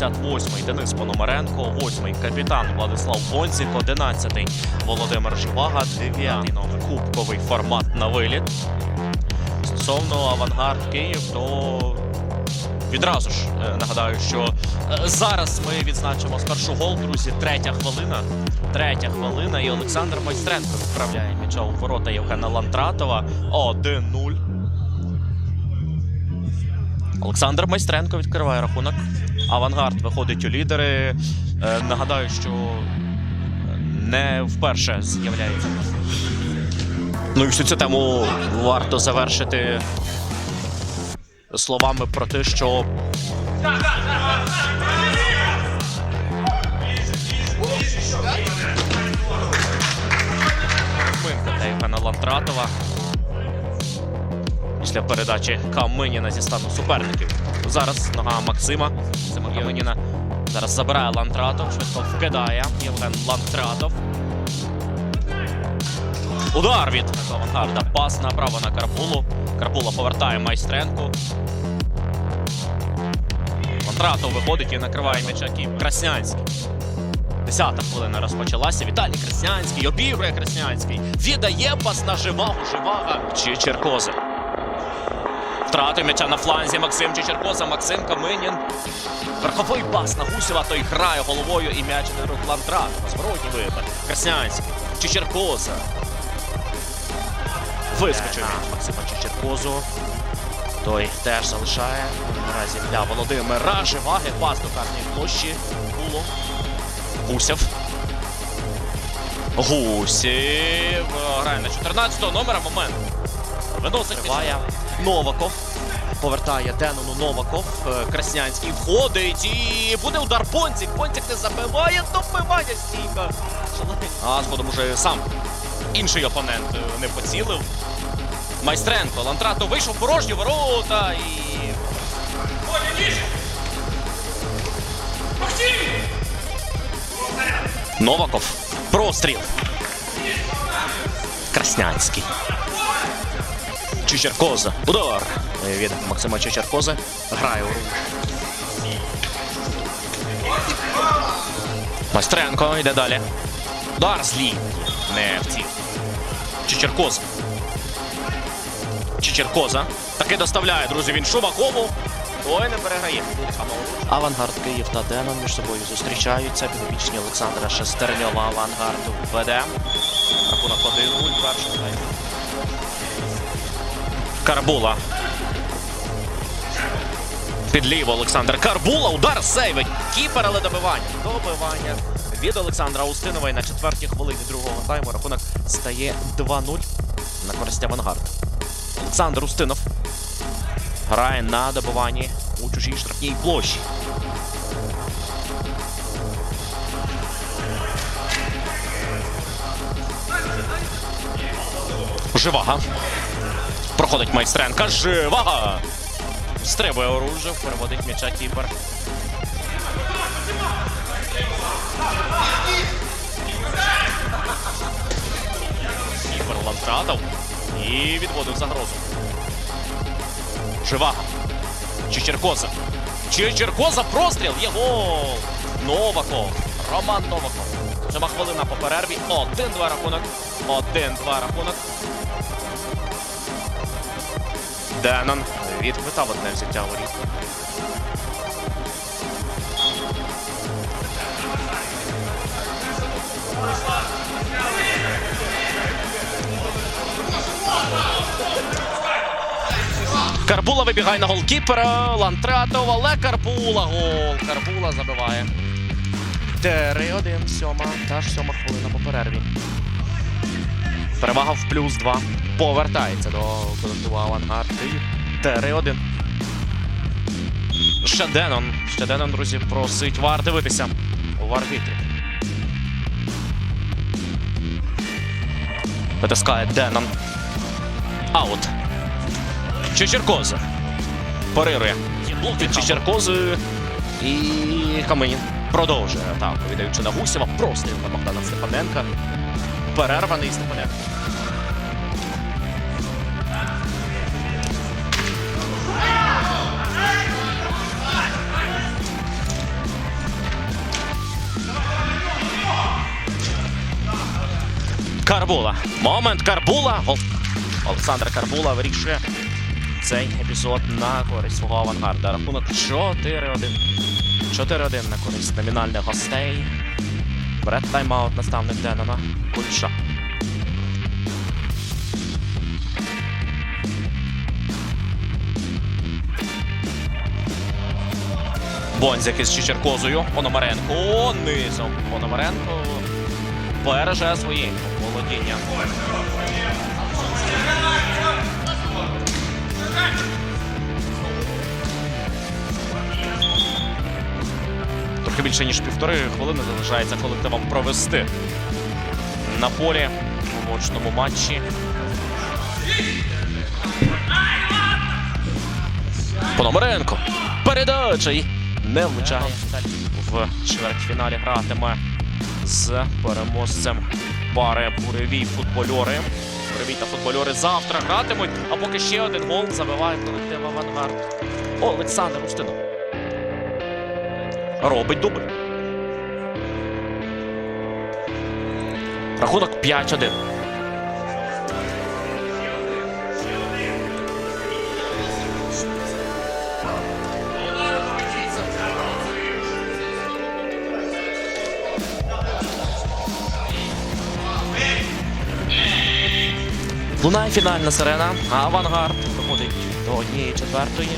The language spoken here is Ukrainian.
58-й Денис Пономаренко, 8-й капітан Владислав Бонзік, 11-й Володимир Живага, 9-й номер кубковий формат на виліт. Стосовно авангард Київ, то відразу ж е, нагадаю, що е, зараз ми відзначимо спершу гол, друзі. Третя хвилина. Третя хвилина. І Олександр Майстренко відправляє м'яча у ворота Євгена Лантратова. 1-0. Олександр Майстренко відкриває рахунок. Авангард виходить у лідери. Е, Нагадаю, що не вперше з'являється. Ну і всю цю тему варто завершити словами про те, що Минка та Євгена Лантратова. Після передачі Каминіна зі стану суперників. Зараз нога Максима. Максима Каминіна. Зараз забирає Лантратов, швидко вкидає. Євген Лантратов. Удар від авангарда. Пас направо на Карпулу. Карпула повертає майстренку. Лантратов виходить і накриває м'яча Київ. Краснянський. Десята хвилина розпочалася. Віталій Краснянський обігрує Краснянський. Віддає пас на живагу. Живага чи Черкози. Втрати м'яча на фланзі Максим Чечеркоза, Максим Каминін. Верховий пас на Гусєва, той грає головою і м'яч на рук Лантрат. Зворотній випад. Краснянський. Чечеркоза. Вискочив м'яч Максима Чечеркозу. Той теж залишає. Наразі для Володимира Живаги. Пас до карної площі. Було. Гусєв. Гусєв. Грає на 14-го номера момент. Виносить Триває. Новаков. Повертає Денону Новаков. Е, Краснянський входить і буде удар Понцік. Понцік не забиває, добиває стійка. А згодом уже сам інший опонент е, не поцілив. Майстренко. Лантрато вийшов порожні ворота і. Новаков. Простріл. Краснянський. Чечеркоза. Удар від Максима Чечеркози. Грає. Майстренко йде далі. Удар злій. Не втік. Чечеркоза. Чечеркоза. Таки доставляє, друзі, він Шумакову. Ой, не переграє. Авангард Київ та Денон між собою зустрічаються. Підопічні Олександра Шестерньова авангарду веде. Рахунок 1-0. Перший тайм. Карбула. Підліво Олександр Карбула. Удар сейвить. Кіпер, але добивання. Добивання від Олександра Устинова. І на четвертій хвилині другого тайму рахунок стає 2-0 на користь авангарду. Олександр Устинов грає на добиванні у чужій штрафній площі. Живага. Проходить майстренка. Живага. Стрибує оружжя, переводить м'яча кіпер. Кіпер Лантратов. І відводив загрозу. Живага. Чечеркоза. Чечеркоза простріл. Є гол. Новаков. Роман Новаков. Сьома хвилина по перерві. 1-2 рахунок. 1-2 рахунок. Денон відхвитав одне взяття воріт. Карбула вибігає на голкіпера. Лантратов, але Карбула гол. Карбула забиває. 3-1, сьома. Та ж сьома хвилина по перерві. Перевага в плюс 2. Повертається до колективу Авангард. І 3-1. Щеденон. Щеденон, друзі, просить вар дивитися у арбітрі. Витискає Денон. Аут. Чечеркоза. Парирує. Від Чечеркози. І Каменін продовжує атаку, віддаючи на Гусєва. Простріл на Богдана Степаненка перерваний Степаняк. Карбула. Момент Карбула. Олександр Карбула вирішує цей епізод на користь свого авангарда. Рахунок 4-1. 4-1 на користь номінальних гостей. Бере тайм-аут наставник Денона. Кульша. Бонзик із Чечеркозою. Пономаренко. О, низом. Пономаренко береже свої володіння. Трохи більше ніж півтори хвилини залишається колективам провести на полі в очному матчі. Пономаренко. Передача і не влучає. В чвертьфіналі гратиме з переможцем пари буревій футбольори. Буревій та футбольори завтра гратимуть, а поки ще один гол забиває колектив Авангард. Олександр Устинов. Робить дубль. Рахунок 5-1. Лунає фінальна сирена. Авангард виходить до однієї четвертої.